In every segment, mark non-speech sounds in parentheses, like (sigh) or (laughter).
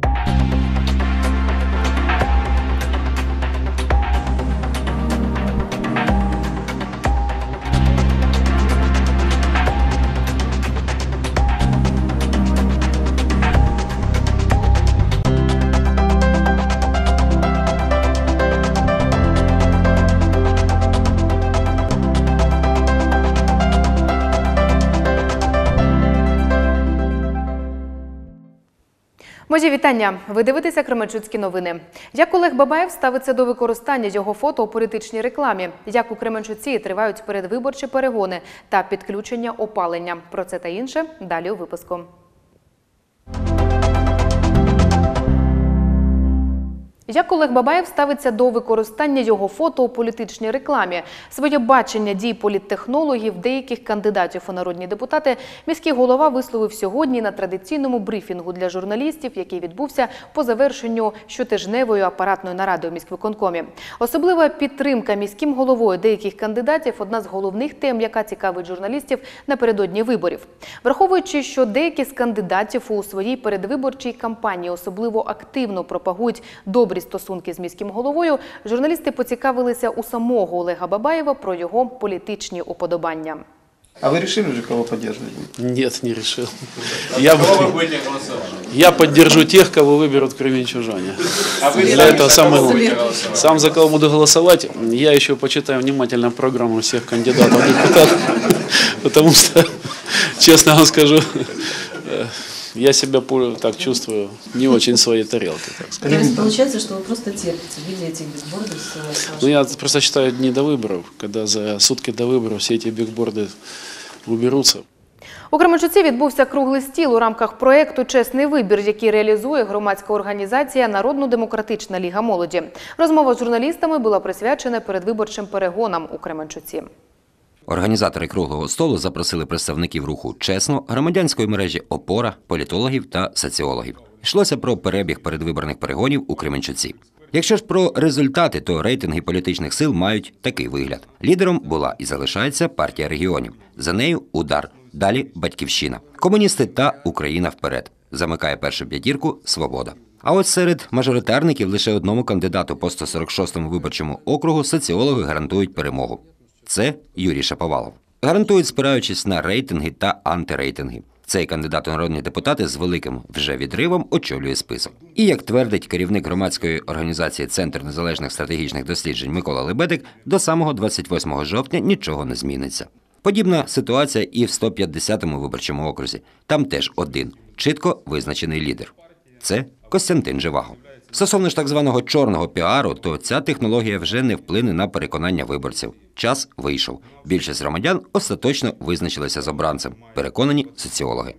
you Мої вітання. Ви дивитеся Кременчуцькі новини. Як Олег Бабаєв ставиться до використання його фото у політичній рекламі? Як у Кременчуці тривають передвиборчі перегони та підключення опалення? Про це та інше далі у випуску. Як Олег Бабаєв ставиться до використання його фото у політичній рекламі? Своє бачення дій політтехнологів, деяких кандидатів у народні депутати, міський голова висловив сьогодні на традиційному брифінгу для журналістів, який відбувся по завершенню щотижневої апаратної наради у міськвиконкомі. Особлива підтримка міським головою деяких кандидатів одна з головних тем, яка цікавить журналістів напередодні виборів. Враховуючи, що деякі з кандидатів у своїй передвиборчій кампанії особливо активно пропагують добрі стосунки з міським головою, журналісти поцікавилися у самого Олега Бабаєва про його політичні уподобання. А вы решили уже, кого поддерживать? Нет, не решил. Я, бы- я поддержу тех, кого выберут кременчужане. Для этого самое главное. Сам за кого буду голосовать, я еще почитаю внимательно программу всех кандидатов в депутаты, потому что, честно вам скажу, э, я себя пу- так чувствую не очень в своей тарелке. Так сказать. То есть получается, что вы просто терпите, видя этих бигбордов с, с Ну, вашим- я просто считаю дни до выборов, когда за сутки до выборов все эти бигборды уберутся. У Кременчуці відбувся круглий стіл у рамках проєкту Чесний вибір, який реалізує громадська організація Народно-демократична ліга молоді. Розмова з журналістами була присвячена передвиборчим перегонам у Кременчуці. Організатори круглого столу запросили представників руху чесно, громадянської мережі Опора, політологів та соціологів. Йшлося про перебіг передвиборних перегонів у Кременчуці. Якщо ж про результати, то рейтинги політичних сил мають такий вигляд: лідером була і залишається партія регіонів. За нею удар. Далі батьківщина, комуністи та Україна вперед. Замикає першу п'ятірку Свобода. А от серед мажоритарників лише одному кандидату по 146-му виборчому округу соціологи гарантують перемогу. Це Юрій Шаповалов. Гарантують, спираючись на рейтинги та антирейтинги. Цей кандидат у народні депутати з великим вже відривом очолює список. І як твердить керівник громадської організації Центр незалежних стратегічних досліджень Микола Лебедик, до самого 28 жовтня нічого не зміниться. Подібна ситуація і в 150-му виборчому окрузі. Там теж один чітко визначений лідер. Це Костянтин Живаго. Стосовно ж так званого чорного піару, то ця технологія вже не вплине на переконання виборців. Час вийшов. Більшість громадян остаточно визначилися з обранцем. Переконані соціологи.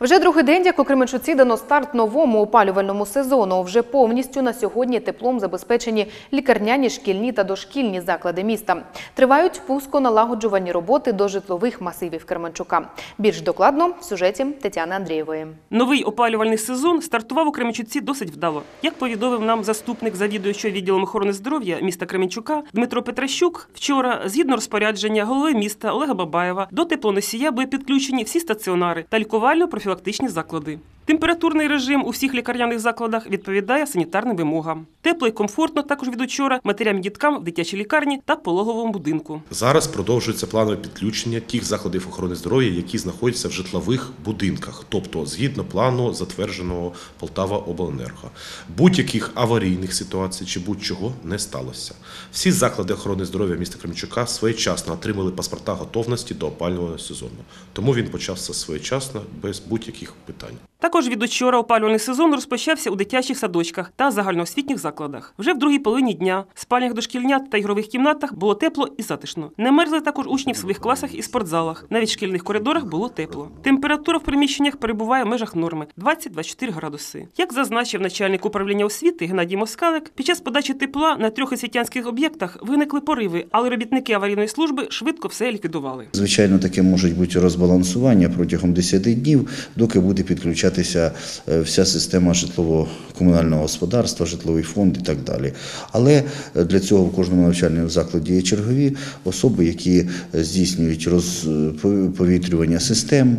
Вже другий день, як у Кременчуці дано старт новому опалювальному сезону. Вже повністю на сьогодні теплом забезпечені лікарняні, шкільні та дошкільні заклади міста. Тривають пусконалагоджувальні роботи до житлових масивів Кременчука. Більш докладно в сюжеті Тетяни Андрієвої. Новий опалювальний сезон стартував у Кременчуці досить вдало. Як повідомив нам заступник завідуючого відділом охорони здоров'я міста Кременчука Дмитро Петращук, вчора, згідно розпорядження голови міста Олега Бабаєва, до теплоносія були підключені всі стаціонари та лікувально-профілактичні заклади. Температурний режим у всіх лікарняних закладах відповідає санітарним вимогам. Тепло і комфортно також від учора матерям і діткам в дитячій лікарні та пологовому будинку. Зараз продовжується планове підключення тих закладів охорони здоров'я, які знаходяться в житлових будинках, тобто згідно плану, затвердженого Полтава Обленерго. Будь-яких аварійних ситуацій чи будь-чого не сталося. Всі заклади охорони здоров'я міста Кремчука своєчасно отримали паспорта готовності до опалювального сезону. Тому він почався своєчасно, без будь-яких питань. Також від учора опалювальний сезон розпочався у дитячих садочках та загальноосвітніх закладах. Вже в другій половині дня в спальнях дошкільнят та ігрових кімнатах було тепло і затишно. Не мерзли також учні в своїх класах і спортзалах. Навіть в шкільних коридорах було тепло. Температура в приміщеннях перебуває в межах норми 20-24 градуси. Як зазначив начальник управління освіти Геннадій Москалик, під час подачі тепла на трьох освітянських об'єктах виникли пориви, але робітники аварійної служби швидко все ліквідували. Звичайно, таке можуть бути розбалансування протягом 10 днів, доки буде підключатися підключатися е, вся система житлово-комунального господарства, житловий фонд і так далі. Але е, для цього в кожному навчальному закладі є чергові особи, які е, здійснюють розповітрювання систем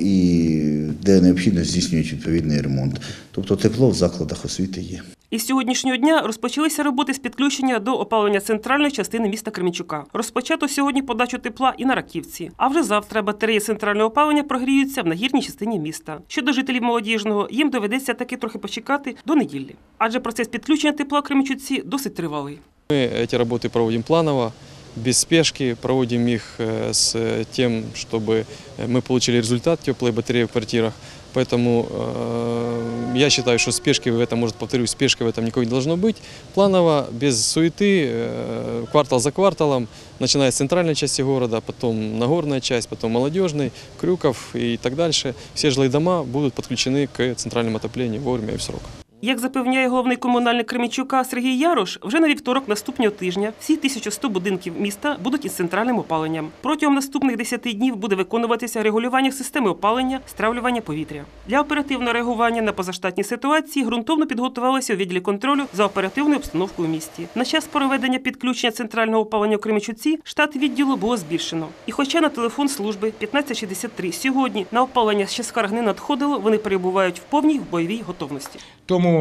і де необхідно здійснюють відповідний ремонт. Тобто тепло в закладах освіти є. Із сьогоднішнього дня розпочалися роботи з підключення до опалення центральної частини міста Кременчука. Розпочато сьогодні подачу тепла і на Раківці. А вже завтра батареї центрального опалення прогріються в нагірній частині міста. Щодо жителів молодіжного, їм доведеться таки трохи почекати до неділі, адже процес підключення тепла в Кременчуці досить тривалий. Мы эти работы проводим планово, без спешки, проводим их э, с тем, чтобы мы получили результат теплой батареи в квартирах. Поэтому э, я считаю, что спешки в этом, может, повторюсь, спешки в этом никакой не должно быть. Планово, без суеты, э, квартал за кварталом, начиная с центральной части города, потом Нагорная часть, потом Молодежный, Крюков и так дальше. Все жилые дома будут подключены к центральному отоплению вовремя и в срок. Як запевняє головний комунальник Кременчука Сергій Ярош, вже на вівторок наступного тижня всі 1100 будинків міста будуть із центральним опаленням. Протягом наступних 10 днів буде виконуватися регулювання системи опалення, стравлювання повітря. Для оперативного реагування на позаштатні ситуації ґрунтовно підготувалися у відділі контролю за оперативною обстановкою у місті. На час проведення підключення центрального опалення у Кременчуці штат відділу було збільшено. І хоча на телефон служби 1563 сьогодні на опалення ще скарг не надходило, вони перебувають в повній бойовій готовності. Тому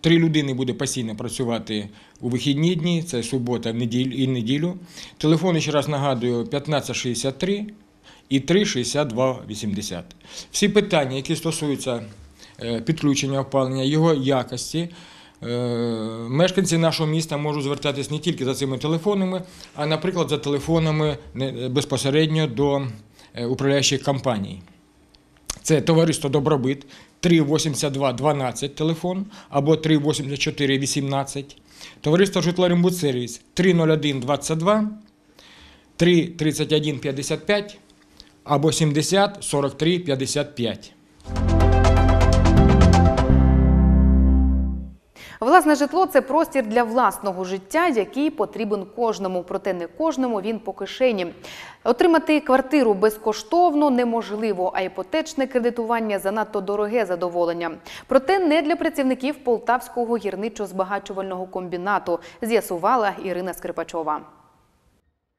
три людини буде постійно працювати у вихідні дні, це субота і неділю. Телефон, ще раз нагадую, 1563 і 36280. Всі питання, які стосуються е, підключення опалення, його якості, е, мешканці нашого міста можуть звертатись не тільки за цими телефонами, а, наприклад, за телефонами безпосередньо до е, управляючих компаній. Це товариство Добробит 382 12 телефон або 384 18. Товариство Житлорембудсервіс 301 22 331 55 або 70 Власне житло це простір для власного життя, який потрібен кожному, проте не кожному він по кишені. Отримати квартиру безкоштовно неможливо, а іпотечне кредитування занадто дороге задоволення. Проте не для працівників Полтавського гірничо-збагачувального комбінату, з'ясувала Ірина Скрипачова.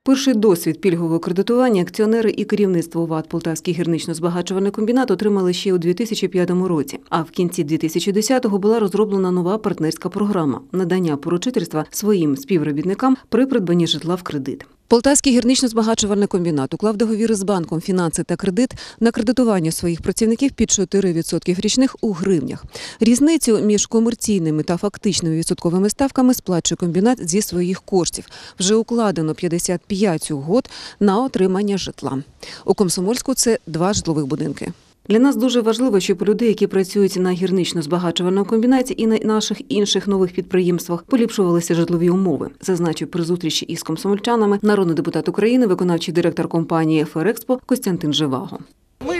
Перший досвід пільгового кредитування акціонери і керівництво ВАД Полтавський гірнично-збагачувальний комбінат отримали ще у 2005 році. А в кінці 2010-го була розроблена нова партнерська програма надання поручительства своїм співробітникам при придбанні житла в кредит. Полтавський гірнично-збагачувальний комбінат уклав договіри з банком фінанси та кредит на кредитування своїх працівників під 4% річних у гривнях. Різницю між комерційними та фактичними відсотковими ставками сплачує комбінат зі своїх коштів. Вже укладено 55 угод на отримання житла. У Комсомольську це два житлових будинки. Для нас дуже важливо, щоб люди, які працюють на гірнично-збагачувальному комбінаті і на наших інших нових підприємствах, поліпшувалися житлові умови. Зазначив при зустрічі із комсомольчанами народний депутат України, виконавчий директор компанії «Ферекспо» Костянтин Живаго.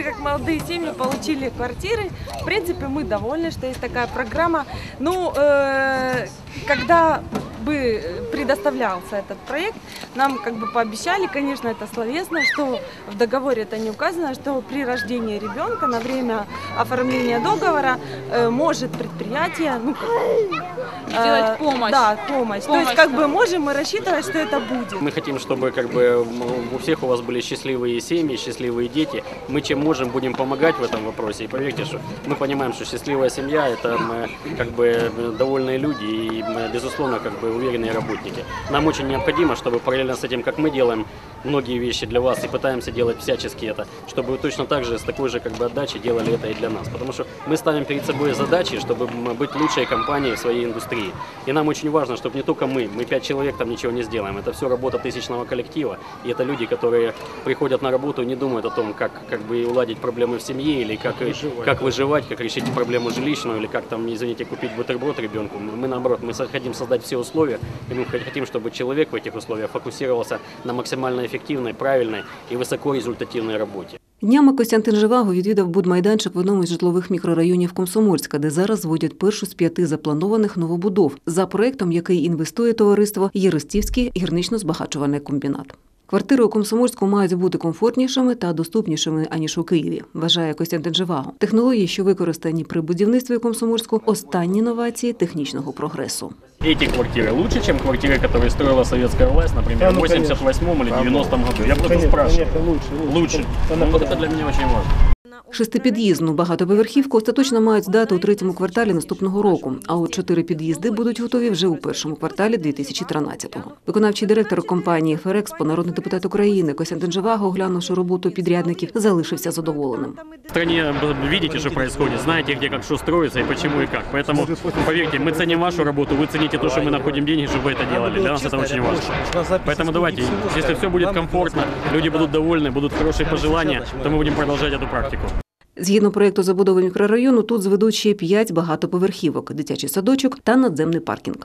Мы, как молодые семьи, получили квартиры. В принципе, мы довольны, что есть такая программа. Ну, э, когда бы предоставлялся этот проект, нам как бы пообещали, конечно, это словесно, что в договоре это не указано, что при рождении ребенка на время оформления договора э, может предприятие, ну, как, э, Сделать помощь. Да, помощь. То есть, Помощь, как бы можем мы рассчитывать, что это будет. Мы хотим, чтобы как бы у всех у вас были счастливые семьи, счастливые дети. Мы чем можем, будем помогать в этом вопросе. И поверьте, что мы понимаем, что счастливая семья – это мы, как бы довольные люди и, мы, безусловно, как бы уверенные работники. Нам очень необходимо, чтобы параллельно с этим, как мы делаем многие вещи для вас и пытаемся делать всячески это, чтобы вы точно так же с такой же как бы отдачей делали это и для нас. Потому что мы ставим перед собой задачи, чтобы быть лучшей компанией в своей индустрии. И нам очень важно, чтобы не только мы, мы пять человек там ничего не сделаем. Это все работа тысячного коллектива. И это люди, которые приходят на работу и не думают о том, как, как бы уладить проблемы в семье, или как выживать, как, выживать, как решить проблему жилищную, или как там, извините, купить бутерброд ребенку. Мы наоборот, мы хотим создать все условия, и мы хотим, чтобы человек в этих условиях фокусировался на максимально эффективной, правильной и высокорезультативной работе. Днями Костянтин Живаго відвідав будмайданчик в одному із житлових мікрорайонів Комсомольська, де зараз зводять першу з п'яти запланованих новобудов за проектом, який інвестує товариство Єристівський гірнично-збагачувальний комбінат. Квартири у Комсомольську мають бути комфортнішими та доступнішими аніж у Києві, вважає Костянтин Живаго. Технології, що використані при будівництві Комсомольську, останні новації технічного прогресу. Эти квартиры лучше, чем квартиры, которые строила советская власть, например, в 88 или 90 году? Я просто спрашиваю. лучше. Лучше. Ну, вот это для меня очень важно. Шестипід'їзну багатоповерхівку остаточно мають здати у третьому кварталі наступного року. А от чотири під'їзди будуть готові вже у першому кварталі 2013-го. Виконавчий директор компанії «Ферекспо», народний депутат України Костянтин Живаго, оглянувши роботу підрядників, залишився задоволеним. В стране вы видите, что происходит, знаете, где как что строится и почему и как. Поэтому, поверьте, мы ценим вашу работу, вы цените то, что мы находим деньги, чтобы вы это делали. Для нас это очень важно. Поэтому давайте, если все будет комфортно, люди будут довольны, будут хорошие пожелания, то мы будем продолжать эту практику. Згідно проєкту забудови мікрорайону, тут зведуть ще п'ять багатоповерхівок, дитячий садочок та надземний паркінг.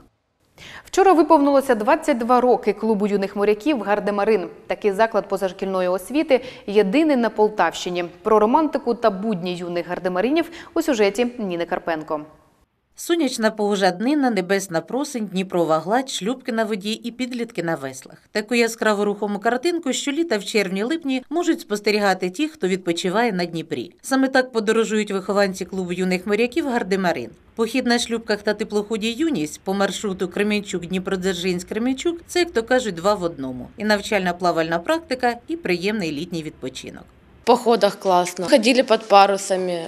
Вчора виповнилося 22 роки клубу юних моряків Гардемарин. Такий заклад позашкільної освіти єдиний на Полтавщині. Про романтику та будні юних гардемаринів у сюжеті Ніни Карпенко. Сонячна погожа днина, небесна просень, Дніпрова гладь, шлюбки на воді і підлітки на веслах. Таку яскраву рухому картинку щоліта в червні-липні можуть спостерігати ті, хто відпочиває на Дніпрі. Саме так подорожують вихованці клубу юних моряків Гардемарин. Похід на шлюбках та теплоході юність по маршруту Кременчук Дніпродзержинськ Кременчук це, як то кажуть, два в одному: і навчальна плавальна практика, і приємний літній відпочинок. В походах классно. Ходили под парусами,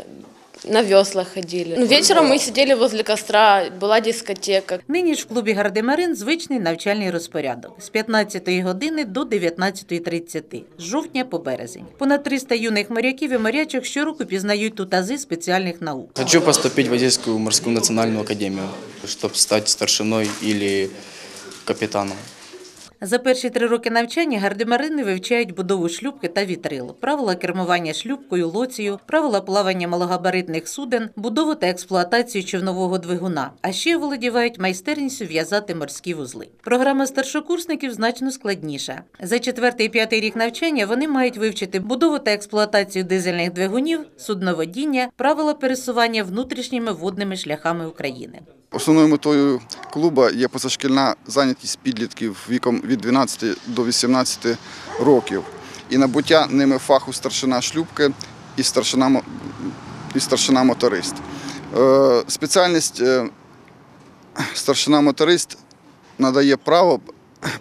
на веслах ходили. Ну, вечером мы сидели возле костра, была дискотека. Нині ж в клубі Гардемарин звичний навчальний розпорядок з 15 години до 19.30, з жовтня по березень. Понад 300 юних моряків і морячок щороку пізнають тут ази спеціальних наук. Хочу поступить в Одесскую морскую национальную академию, чтобы стать старшиной или капитаном. За перші три роки навчання гардемарини вивчають будову шлюбки та вітрил, правила кермування шлюбкою, лоцією, правила плавання малогабаритних суден, будову та експлуатацію човнового двигуна, а ще володівають майстерністю в'язати морські вузли. Програма старшокурсників значно складніша. За четвертий і п'ятий рік навчання вони мають вивчити будову та експлуатацію дизельних двигунів, судноводіння, правила пересування внутрішніми водними шляхами України. Основною метою клубу є позашкільна зайнятість підлітків віком від 12 до 18 років і набуття ними фаху старшина шлюбки і старшина, і старшина моторист. Е, Спеціальність е, старшина моторист надає право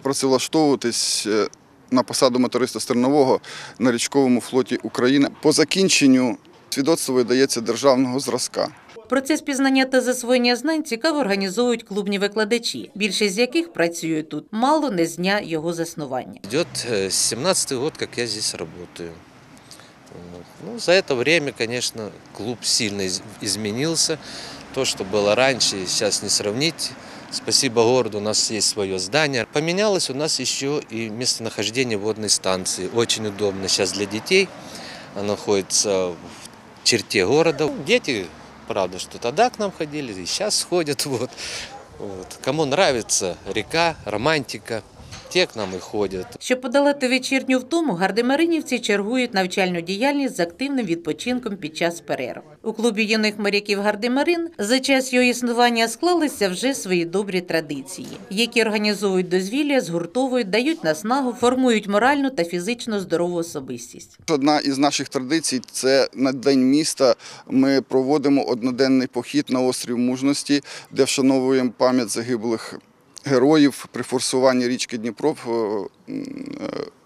працевлаштовуватись е, на посаду моториста стернового на річковому флоті України. По закінченню свідоцтво видається державного зразка. Процес пізнання та засвоєння знань цікаво організовують клубні викладачі, більшість з яких працюють тут мало не з дня його заснування. Идет 17 год, как я работаю. Вот. Ну, за это время, конечно, клуб сильно изменился. То, что было раньше, сейчас не сравнить. Спасибо городу, у нас есть свое здание. Поменялось у нас еще и местонахождение водной станции. Очень удобно сейчас для детей. Она находится в черте города. Дети, правда, что тогда к нам ходили, и сейчас ходят. (laughs) Вот. Вот. Кому нравится река, романтика, те к нам и ходят. Щоб подолати вечірню втому, гардемаринівці чергують навчальну діяльність з активним відпочинком під час перерв. У клубі юних моряків Гардемарин за час його існування склалися вже свої добрі традиції, які організовують дозвілля, згуртовують, дають наснагу, формують моральну та фізично здорову особистість. Одна із наших традицій це на День міста. Ми проводимо одноденний похід на острів мужності, де вшановуємо пам'ять загиблих героїв при форсуванні річки Дніпро в, е,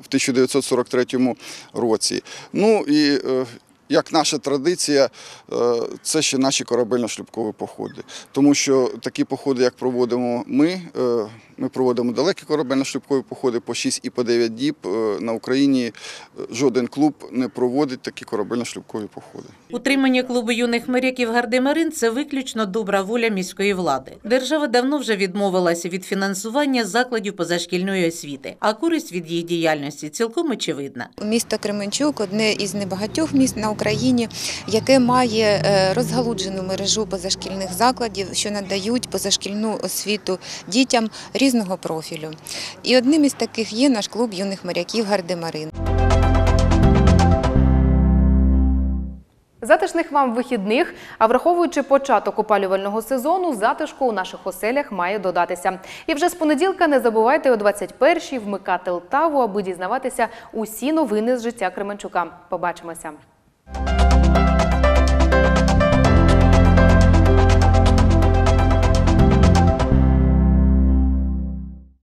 1943 році. Ну і е, як наша традиція, е, це ще наші корабельно-шлюбкові походи. Тому що такі походи, як проводимо ми, е, ми проводимо далекі корабельно-шлюбкові походи по 6 і по 9 діб. Е, На Україні жоден клуб не проводить такі корабельно-шлюбкові походи. Утримання клубу юних моряків Гардемарин це виключно добра воля міської влади. Держава давно вже відмовилася від фінансування закладів позашкільної освіти, а користь від їх діяльності цілком очевидна. Місто Кременчук одне із небагатьох міст на Україні, яке має е, розгалуджену мережу позашкільних закладів, що надають позашкільну освіту дітям різного профілю. І одним із таких є наш клуб юних моряків Гардемарин. Затишних вам вихідних, а враховуючи початок опалювального сезону, затишку у наших оселях має додатися. І вже з понеділка не забувайте о 21-й вмикати Лтаву, аби дізнаватися усі новини з життя Кременчука. Побачимося.